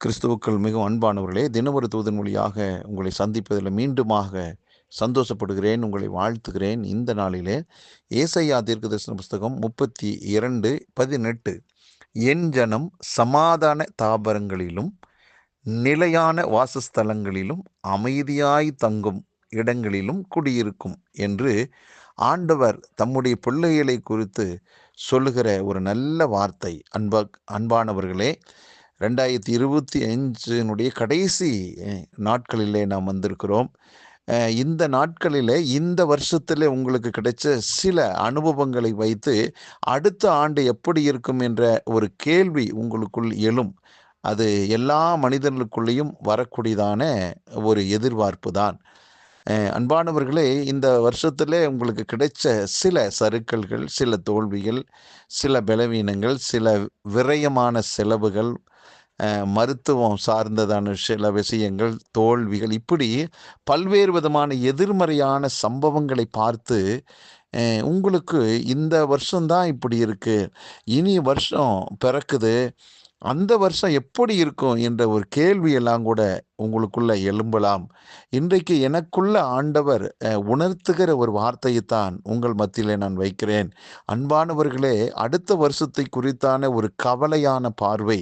கிறிஸ்துவுக்கள் மிகவும் அன்பானவர்களே தினமொரு தூதன் மொழியாக உங்களை சந்திப்பதில் மீண்டுமாக சந்தோஷப்படுகிறேன் உங்களை வாழ்த்துகிறேன். இந்த நாளிலே ஏசையா தீர்க்கதரிசன புஸ்தகம் முப்பத்தி இரண்டு பதினெட்டு. என் ஜனம் சமாதான தாபரங்களிலும் நிலையான வாசஸ்தலங்களிலும் அமைதியாய் தங்கும் இடங்களிலும் குடியிருக்கும் என்று ஆண்டவர் தம்முடைய பிள்ளைகளை குறித்து சொல்லுகிற ஒரு நல்ல வார்த்தை. அன்ப அன்பானவர்களே ரெண்டாயிரத்தி இருபத்தி அஞ்சினுடைய கடைசி நாட்களிலே நாம் வந்திருக்கிறோம். இந்த நாட்களிலே இந்த வருஷத்திலே உங்களுக்கு கிடைச்ச சில அனுபவங்களை வைத்து அடுத்த ஆண்டு எப்படி இருக்கும் என்ற ஒரு கேள்வி உங்களுக்குள் எழும். அது எல்லா மனிதர்களுக்குள்ளேயும் வரக்கூடியதான ஒரு எதிர்பார்ப்பு தான். அன்பானவர்களே இந்த வருஷத்திலே உங்களுக்கு கிடைச்ச சில சறுக்கல்கள் சில தோல்விகள் சில பலவீனங்கள் சில விரயமான செலவுகள் மருத்துவம் சார்ந்ததான சில விஷயங்கள் தோல்விகள் இப்படி பல்வேறு விதமான எதிர்மறையான சம்பவங்களை பார்த்து உங்களுக்கு இந்த வருஷம்தான் இப்படி இருக்குது இனி வருஷம் பிறக்குது அந்த வருஷம் எப்படி இருக்கும் என்ற ஒரு கேள்வியெல்லாம் கூட உங்களுக்குள்ள எழும்பலாம். இன்றைக்கு எனக்குள்ள ஆண்டவர் உணர்த்துகிற ஒரு வார்த்தையை தான் உங்கள் மத்தியிலே நான் வைக்கிறேன். அன்பானவர்களே அடுத்த வருஷத்தை குறித்தான ஒரு கவலையான பார்வை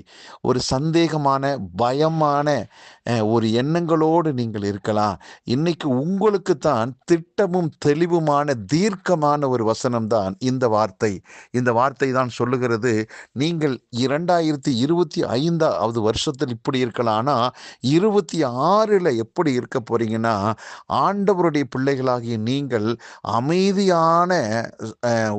ஒரு சந்தேகமான பயமான ஒரு எண்ணங்களோடு நீங்கள் இருக்கலாம். இன்னைக்கு உங்களுக்கு தான் திட்டமும் தெளிவுமான தீர்க்கமான ஒரு வசனம்தான் இந்த வார்த்தை. இந்த வார்த்தை தான் சொல்லுகிறது நீங்கள் இரண்டாயிரத்தி இருபத்தி ஐந்தாவது வருஷத்தில் இப்படி இருக்கலாம். ஆனால் இருபத்தி ஆறில் எப்படி இருக்க போறீங்கன்னா ஆண்டவருடைய பிள்ளைகளாகிய நீங்கள் அமைதியான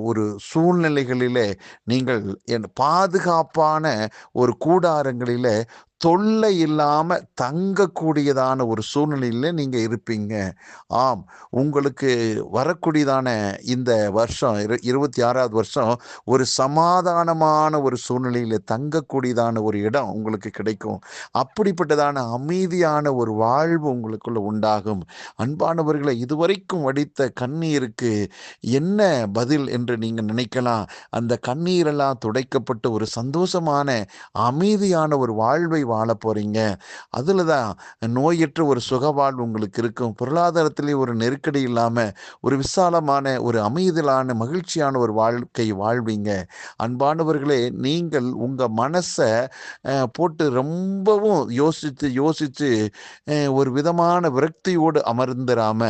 ஒரு சூழ்நிலைகளிலே நீங்கள் என் பாதுகாப்பான ஒரு கூடாரங்களிலே தொல்லை இல்லாமல் தங்கக்கூடியதான ஒரு சூழ்நிலையில் நீங்கள் இருப்பீங்க. ஆம் உங்களுக்கு வரக்கூடியதான இந்த வருஷம் இரு- இருபத்தி ஆறாவது வருஷம் ஒரு சமாதானமான ஒரு சூழ்நிலையில் தங்கக்கூடியதான ஒரு இடம் உங்களுக்கு கிடைக்கும். அப்படிப்பட்டதான அமைதியான ஒரு வாழ்வு உங்களுக்குள்ள உண்டாகும். அன்பானவர்களை இதுவரைக்கும் வடித்த கண்ணீருக்கு என்ன பதில் என்று நீங்கள் நினைக்கலாம்? அந்த கண்ணீரெல்லாம் துடைக்கப்பட்டு ஒரு சந்தோஷமான அமைதியான ஒரு வாழ்வை வாழ போறீங்க அதில் தான் நோயற்ற ஒரு சுகவாழ்வு உங்களுக்கு இருக்கும். பொருளாதாரத்திலே ஒரு நெருக்கடி இல்லாமல் ஒரு விசாலமான ஒரு அமைதியிலான மகிழ்ச்சியான ஒரு வாழ்க்கை வாழ்வீங்க. அன்பானவர்களே நீங்கள் உங்கள் மனசை போட்டு ரொம்பவும் யோசித்து யோசித்து ஒரு விதமான விரக்தியோடு அமர்ந்திராம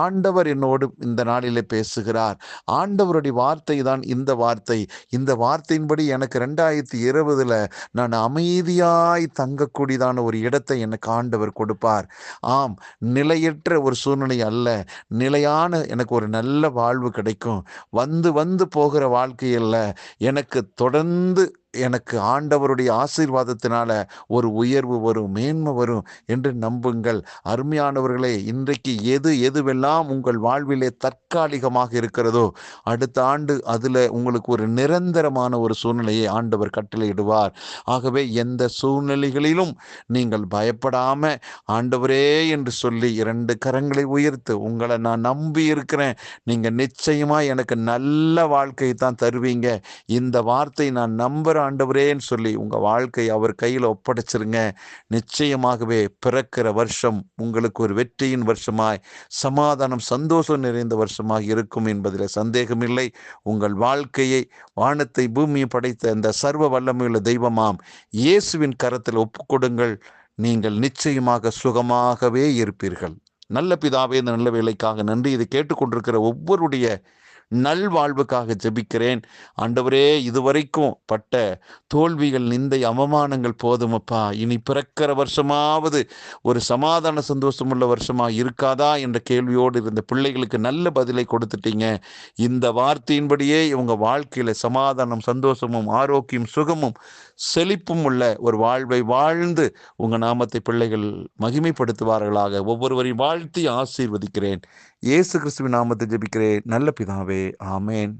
ஆண்டவர் என்னோடு இந்த நாளிலே பேசுகிறார். ஆண்டவருடைய வார்த்தை தான் இந்த வார்த்தை. இந்த வார்த்தையின்படி எனக்கு ரெண்டாயிரத்தி இருபதுல நான் அமைதியாய் தங்கக்கூடியதான ஒரு இடத்தை எனக்கு ஆண்டவர் கொடுப்பார். ஆம் நிலையற்ற ஒரு சூழ்நிலை அல்ல. நிலையான எனக்கு ஒரு நல்ல வாழ்வு கிடைக்கும். வந்து வந்து போகிற வாழ்க்கையில் எனக்கு தொடர்ந்து எனக்கு ஆண்டவருடைய ஆசீர்வாதத்தினால ஒரு உயர்வு வரும் மேன்மை வரும் என்று நம்புங்கள். அருமையானவர்களே இன்றைக்கு எது எதுவெல்லாம் உங்கள் வாழ்விலே தற்காலிகமாக இருக்கிறதோ அடுத்த ஆண்டு அதில் உங்களுக்கு ஒரு நிரந்தரமான ஒரு சூழ்நிலையை ஆண்டவர் கட்டளையிடுவார். ஆகவே எந்த சூழ்நிலைகளிலும் நீங்கள் பயப்படாம ஆண்டவரே என்று சொல்லி இரண்டு கரங்களை உயர்த்து உங்களை நான் நம்பி இருக்கிறேன். நீங்கள் நிச்சயமாக எனக்கு நல்ல வாழ்க்கையை தான் தருவீங்க. இந்த வார்த்தை நான் நம்புகிறேன் ஆண்டவரேன்னு சொல்லி உங்கள் வாழ்க்கை அவர் கையில் ஒப்படைச்சிருங்க. நிச்சயமாகவே பிறக்கிற வருஷம் உங்களுக்கு ஒரு வெற்றியின் வருஷமாய் சமாதானம் சந்தோஷம் நிறைந்த வருஷமாக இருக்கும் என்பதில் சந்தேகமில்லை. உங்கள் வாழ்க்கையை வானத்தை பூமியை படைத்த அந்த சர்வ வல்லமையுள்ள தெய்வமாம். இயேசுவின் கரத்தில் ஒப்புக்கொடுங்கள். நீங்கள் நிச்சயமாக சுகமாகவே இருப்பீர்கள். நல்ல பிதாவே இந்த நல்ல வேலைக்காக நன்றி. இதை கேட்டுக்கொண்டிருக்கிற ஒவ்வொருடைய நல்வாழ்வுக்காக ஜெபிக்கிறேன். ஆண்டவரே இதுவரைக்கும் பட்ட தோல்விகள் நிந்தை அவமானங்கள் போதுமப்பா இனி பிறக்கிற வருஷமாவது ஒரு சமாதான சந்தோஷமுள்ள வருஷமா இருக்காதா என்ற கேள்வியோடு இருந்த பிள்ளைகளுக்கு நல்ல பதிலை கொடுத்துட்டீங்க. இந்த வார்த்தையின்படியே இவங்க வாழ்க்கையில சமாதானம் சந்தோஷமும் ஆரோக்கியம் சுகமும் செழிப்பும் உள்ள ஒரு வாழ்வை வாழ்ந்து உங்க நாமத்தை பிள்ளைகள் மகிமைப்படுத்துவார்களாக. ஒவ்வொருவரையும் வாழ்த்தி ஆசீர்வதிக்கிறேன். இயேசு கிறிஸ்துவின் நாமத்தை ஜெபிக்கிறேன். நல்ல பிதாவே ஆமேன்.